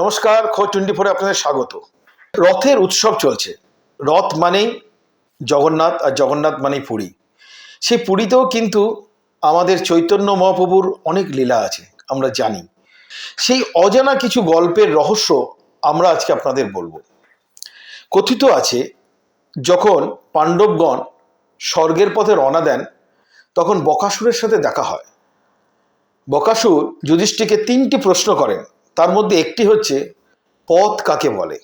নমস্কার, খোঁজ টোয়েন্টি ফোরে আপনাদের স্বাগত। রথের উৎসব চলছে। রথ মানেই জগন্নাথ আর জগন্নাথ মানেই পুরী। সেই পুরীতেও কিন্তু আমাদের চৈতন্য মহাপ্রভুর অনেক লীলা আছে, আমরা জানি। সেই অজানা কিছু গল্পের রহস্য আমরা আজকে আপনাদের বলব। কথিত আছে, যখন পাণ্ডবগণ স্বর্গের পথে রওনা দেন, তখন বকাসুরের সাথে দেখা হয়। বকাসুর যুধিষ্ঠিকে তিনটি প্রশ্ন করেন। তার মধ্যে একটি হচ্ছে পথ কাকে বলে।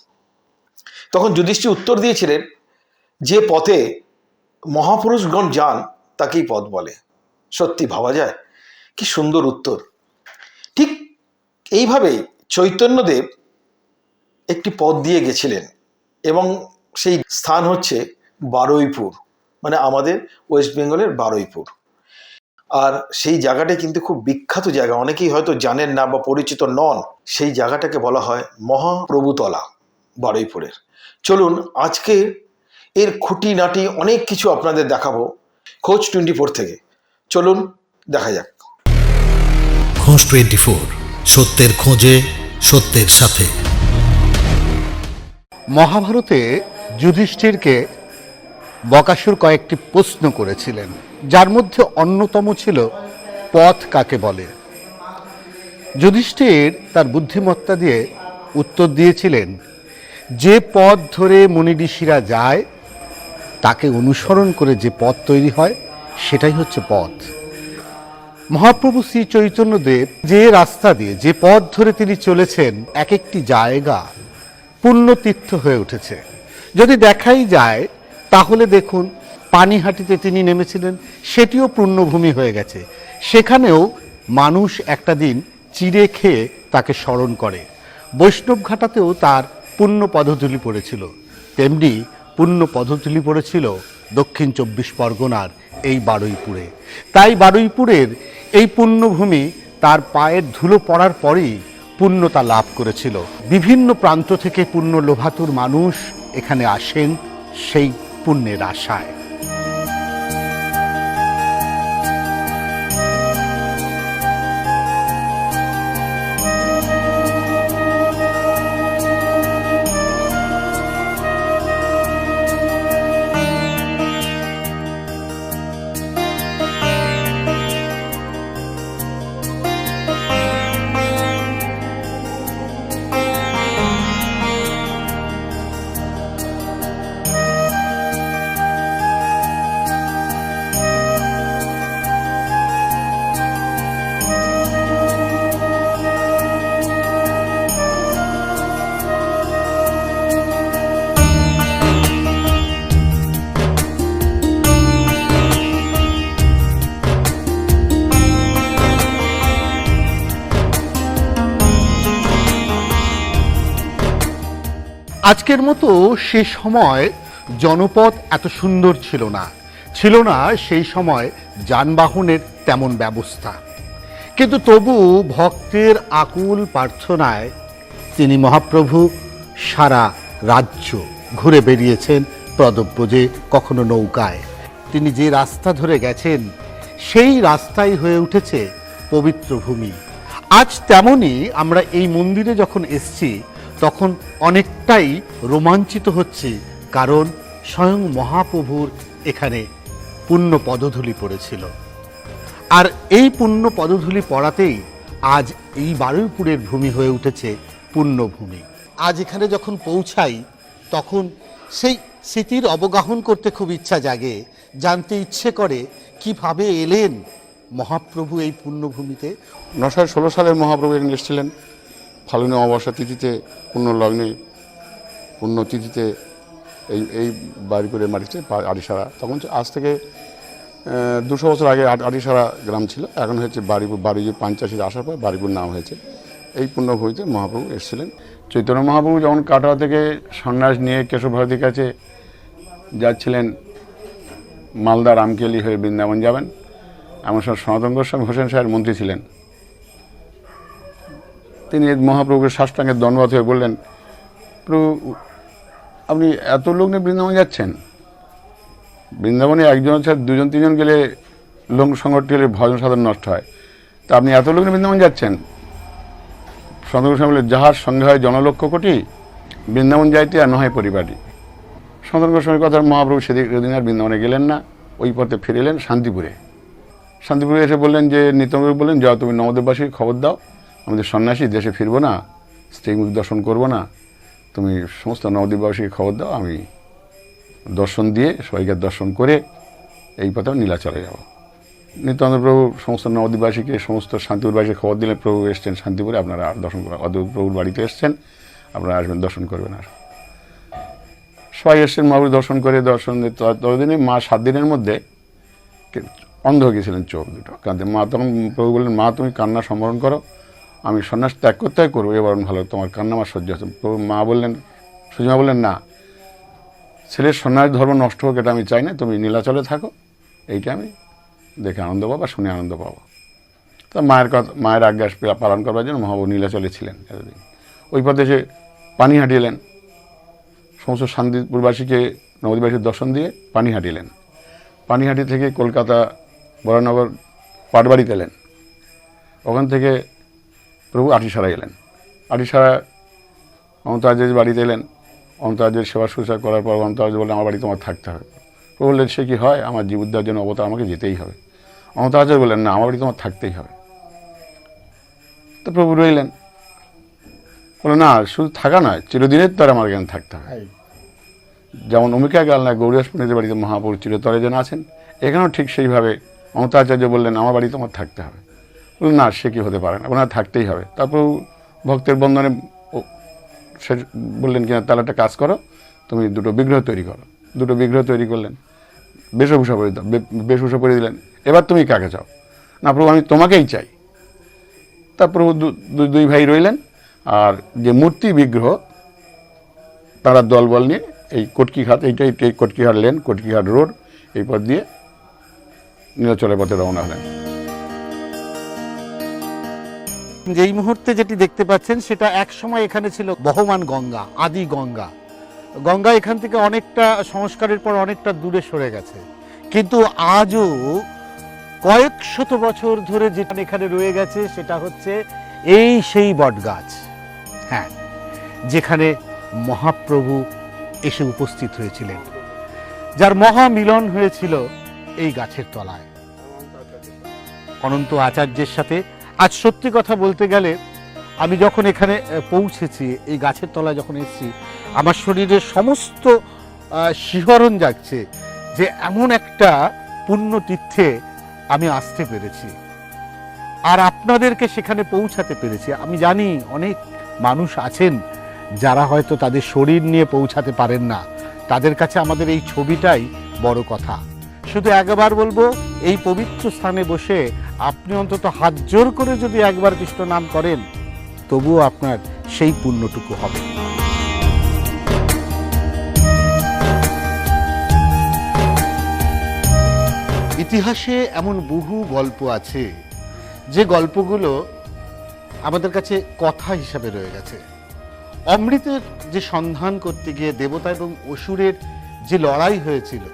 তখন যুধিষ্ঠির উত্তর দিয়েছিলেন যে পথে মহাপুরুষগণ যান, তাকেই পথ বলে। সত্যি ভাবা যায়? কি সুন্দর উত্তর। ঠিক এইভাবেই চৈতন্যদেব একটি পথ দিয়ে গেছিলেন এবং সেই স্থান হচ্ছে বারুইপুর মানে আমাদের ওয়েস্ট বেঙ্গলের বারুইপুর। আর সেই জায়গাটা কিন্তু খুব বিখ্যাত জায়গা। অনেকেই হয়তো জানেন না বা পরিচিত নন সেই জায়গাটাকে বলা হয় মহাপ্রভুতলা বারুইপুরের। চলুন আজকে এর খুঁটিনাটি অনেক কিছু আপনাদের দেখাবো খোঁজ টোয়েন্টি ফোর থেকে। চলুন দেখা যাক। খোঁজ টোয়েন্টি ফোর সত্যের খোঁজে সত্যের সাথে। মহাভারতে যুধিষ্ঠিরকে বকাসুর কয়েকটি প্রশ্ন করেছিলেন। যার মধ্যে অন্যতম ছিল পথ কাকে বলে? যুধিষ্ঠির তার বুদ্ধিমত্তা দিয়ে উত্তর দিয়েছিলেন, যে পথ ধরে মুনি ঋষিরা যায়, তাকে অনুসরণ করে যে পথ তৈরি হয়, সেটাই হচ্ছে পথ। মহাপ্রভু শ্রী চৈতন্যদেব যে রাস্তা দিয়ে, যে পথ ধরে তিনি চলেছেন এক একটি জায়গা পুণ্যতীর্থ হয়ে উঠেছে। যদি দেখাই যায়, তাহলে দেখুন পানিহাটিতে তিনি নেমেছিলেন, সেটিও পুণ্যভূমি হয়ে গেছে। সেখানেও মানুষ একটা দিন চিড়ে খেয়ে তাকে স্মরণ করে। বৈষ্ণবঘাটাতেও তার পুণ্য পদধূলি পড়েছিল। তেমনি পুণ্য পদধূলি পড়েছিল দক্ষিণ চব্বিশ পরগনার এই বারুইপুরে। তাই বারুইপুরের এই পুণ্যভূমি তার পায়ের ধুলো পড়ার পরেই পুণ্যতা লাভ করেছিল। বিভিন্ন প্রান্ত থেকে পুণ্য লোভাতুর মানুষ এখানে আসেন সেই পুণ্যের আশায়। আজকের মতো সে সময় জনপথ এত সুন্দর ছিল না। ছিল না সেই সময় যানবাহনের তেমন ব্যবস্থা। কিন্তু তবু ভক্তের আকুল প্রার্থনায় তিনি মহাপ্রভু সারা রাজ্য ঘুরে বেরিয়েছেন প্রদব্রজে কখনো নৌকায়। তিনি যে রাস্তা ধরে গেছেন, সেই রাস্তাই হয়ে উঠেছে পবিত্র ভূমি। আজ তেমনই আমরা এই মন্দিরে যখন এসছি তখন অনেকটাই রোমাঞ্চিত হচ্ছি, কারণ স্বয়ং মহাপ্রভুর এখানে পুণ্য পদধূলি পড়েছিল। আর এই পুণ্য পদধূলি পড়াতেই আজ এই বারুইপুরের ভূমি হয়ে উঠেছে পুণ্যভূমি। আজ এখানে যখন পৌঁছাই, তখন সেই স্মৃতির অবগাহন করতে খুব ইচ্ছা জাগে, জানতে ইচ্ছে করে কীভাবে এলেন মহাপ্রভু এই পুণ্যভূমিতে। নশো ষোলো সালের মহাপ্রভু এখানে এসেছিলেন। ফাল্গুনী অমাবস্যা তিথিতে পূর্ণ লগ্নে, পূর্ণ তিথিতে এই এই বাড়িপুরের মাটিতে আড়িসারা তখন আজ থেকে দুশো বছর আগে আড়িসারা গ্রাম ছিল। এখন হচ্ছে বাড়িপুর বাড়ি পাঞ্চাশিতে আসার পর বাড়িপুর নাম হয়েছে। এই পুণ্যভূমিতে মহাপ্রভু এসেছিলেন। চৈতন্য মহাপ্রভু যখন কাটোয়া থেকে সন্ন্যাস নিয়ে কেশব ভারতীর কাছে যাচ্ছিলেন, মালদা রামকেলি হয়ে বৃন্দাবন যাবেন, এমন সময় সনাতন গোস্বামী হোসেন সাহেব মন্ত্রী ছিলেন। তিনি মহাপ্রভুকে সাষ্টাঙ্গের দণ্ডবত হয়ে বললেন, প্রভু, আপনি এত লোক নিয়ে বৃন্দাবন যাচ্ছেন? বৃন্দাবনে একজন ছাড়া দুজন, তিনজন গেলে লোক সংগঠন গেলে ভজন সাধন নষ্ট হয়। তা আপনি এত লোক নিয়ে বৃন্দাবন যাচ্ছেন? সন্তর্ষ বলে যাহার সঙ্গে হয় জনলক্ষ কোটি, বৃন্দাবন যাইতে আর নয় পরিবারই। সন্তর্ষ স্বামীর কথা মহাপ্রভু সেদিন সেদিন আর বৃন্দাবনে গেলেন না, ওই পথে ফিরে এলেন শান্তিপুরে। শান্তিপুরে এসে বললেন যে নিত্যমবাবু বললেন, যাও তুমি নবদেববাসী খবর দাও আমাদের সন্ন্যাসী, দেশে ফিরবো না স্ত্রী মুখ দর্শন করব না, তুমি সমস্ত নবদ্বীপবাসীকে খবর দাও, আমি দর্শন দিয়ে সবাইকে দর্শন করে এই পথে নীলাচলে যাব। নিত্যানন্দ প্রভু সমস্ত নবদ্বীপবাসীকে, সমস্ত শান্তিপুরবাসীকে খবর দিলে প্রভু এসছেন শান্তিপুরে, আপনারা দর্শন অদ্বৈত প্রভুর বাড়িতে এসছেন, আপনারা আসবেন, দর্শন করবেন আর। সবাই এসছেন মহাপুর দর্শন করে, দর্শন ততদিনে মা সাত দিনের মধ্যে অন্ধ গেছিলেন চোখ দুটো, কাঁদতে মা তখন প্রভু বললেন, মা, তুমি কান্না সম্বরণ করো। আমি সন্ন্যাস ত্যাগ করতে করব, এবার ভালো, তোমার কান্না আমার সহ্য প্রভু মা বললেন সুজিমা বললেন, না, ছেলের সন্ন্যাস ধর্ম নষ্ট হোক, এটা আমি চাই না, তুমি নীলাচলে থাকো, এইটা আমি দেখে আনন্দ পাবো, শুনে আনন্দ পাবো। তা মায়ের কথা, মায়ের আজ্ঞা পালন করবার জন্য মহাবু নীলাচলে ছিলেন এতদিন। ওই পথে সে পানি হাঁটিলেন। সমস্ত শান্তিপুরবাসীকে, নবদ্বীপবাসীর দর্শন দিয়ে পানি হাঁটিলেন। পানিহাটি থেকে কলকাতা বরানগর পাটবাড়িতে এলেন। ওখান থেকে প্রভু আটিসারা এলেন। আটিসারা অন্তরাজের বাড়িতে এলেন। অন্তরাজের সেবা শুশ্রূষা করার পর অন্তরাজ বললেন আমার বাড়ি তোমার থাকতে হবে। প্রভু বললেন সে কি হয়? আমার জীবুদ্ধার জন্য অবতার আমাকে যেতেই হবে। অন্তরাজ বললেন না আমার বাড়ি তোমার থাকতেই হবে। তো প্রভু রইলেন। বলে না শুধু থাকা নয় চিরদিনের তার আমার এখানে থাকতে হবে। যেমন অমিকা গাল না গৌরীশ পণ্ডিতের বাড়িতে মহাপুরুষ চিরতরে যেন আছেন এখানেও ঠিক সেইভাবে অমতাচার্য বললেন আমার বাড়ি তোমার থাকতে হবে। না, সে কি হতে পারে না। ওনার থাকতেই হবে। তারপর ভক্তের বন্ধনে সে বললেন কিনা তাহলে একটা কাজ করো, তুমি দুটো বিগ্রহ তৈরি করো। দুটো বিগ্রহ তৈরি করলেন। বেশভূষা পরে দাও বেশভূষা পরে দিলেন। এবার তুমি কাকে চাও? না, প্রভু, আমি তোমাকেই চাই। তারপর দু- দু- দুই ভাই রইলেন, আর যে মূর্তি বিগ্রহ, তারা দলবল নিয়ে এই কটকিঘাট এইটাই এই কটকিঘাট লেন, কটকিঘাট রোড, এই পথ দিয়ে নীলাচলের পথে রওনা হলেন। যেই মুহূর্তে যেটি দেখতে পাচ্ছেন, সেটা এক সময় এখানে ছিল বহমান গঙ্গা, আদি গঙ্গা। গঙ্গা এখান থেকে অনেকটা সংস্কারের পর অনেকটা দূরে সরে গেছে। কিন্তু আজও কয়েক শত বছর ধরে যেটা এখানে রয়ে গেছে, সেটা হচ্ছে এই সেই বটগাছ। হ্যাঁ যেখানে মহাপ্রভু এসে উপস্থিত হয়েছিলেন। যার মহামিলন হয়েছিল এই গাছের তলায়। অনন্ত আচার্যের সাথে আজ সত্যি কথা বলতে গেলে, আমি যখন এখানে পৌঁছেছি, এই গাছের তলায় যখন এসেছি, আমার শরীরের সমস্ত শিহরণ জাগছে যে এমন একটা পুণ্য তীর্থে আমি আসতে পেরেছি। আর আপনাদেরকে সেখানে পৌঁছাতে পেরেছি। আমি জানি অনেক মানুষ আছেন যারা হয়তো তাদের শরীর নিয়ে পৌঁছাতে পারেন না। তাদের কাছে আমাদের এই ছবিটাই বড় কথা। শুধু একবার বলব, এই পবিত্র স্থানে বসে আপনি অন্তত হাত জোর করে যদি একবার কৃষ্ণ নাম করেন, তবুও আপনার সেই পুণ্যটুকু হবে। ইতিহাসে এমন বহু গল্প আছে, যে গল্পগুলো আমাদের কাছে কথা হিসাবে রয়ে গেছে। অমৃতের যে সন্ধান করতে গিয়ে দেবতা এবং অসুরের যে লড়াই হয়েছিল,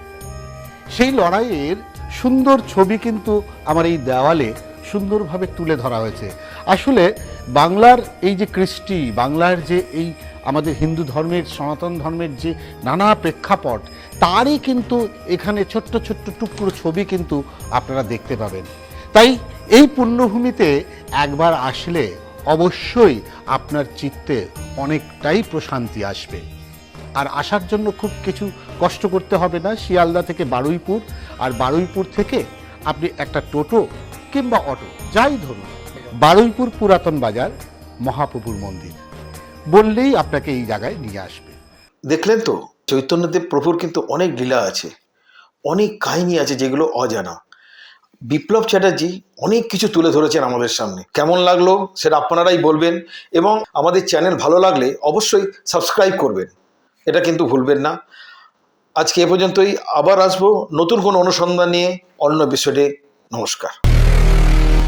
সেই লড়াইয়ের সুন্দর ছবি কিন্তু আমার এই দেওয়ালে সুন্দরভাবে তুলে ধরা হয়েছে। আসলে বাংলার এই যে কৃষ্টি, বাংলার যে এই আমাদের হিন্দু ধর্মের, সনাতন ধর্মের যে নানা প্রেক্ষাপট, তারই কিন্তু এখানে ছোট্ট ছোট্ট টুকরো ছবি কিন্তু আপনারা দেখতে পাবেন। তাই এই পুণ্যভূমিতে একবার আসলে অবশ্যই আপনার চিত্তে অনেকটাই প্রশান্তি আসবে। আর আসার জন্য খুব কিছু কষ্ট করতে হবে না। শিয়ালদা থেকে বারুইপুর আর বারুইপুর থেকে আপনি একটা টোটো কিংবা অটো, যাই ধরুন। বারুইপুর পুরাতন বাজার, মহাপ্রভুর মন্দির। বললেই আপনাকে এই জায়গায় নিয়ে আসবে। দেখলেন তো, চৈতন্যদেব প্রভুর কিন্তু অনেক লীলা আছে। অনেক কাহিনী আছে যেগুলো অজানা। বিপ্লব চ্যাটার্জি অনেক কিছু তুলে ধরেছেন আমাদের সামনে। কেমন লাগল সেটা আপনারাই বলবেন এবং আমাদের চ্যানেল ভালো লাগলে অবশ্যই সাবস্ক্রাইব করবেন। এটা কিন্তু ভুলবেন না। আজকে এ পর্যন্তই, আবার আসব নতুন কোনো অনুসন্ধান নিয়ে, অন্য বিষয়ে নমস্কার।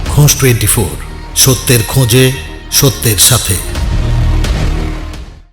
খোঁজ টোয়েন্টি ফোর সত্যের খোঁজে, সত্যের সাথে।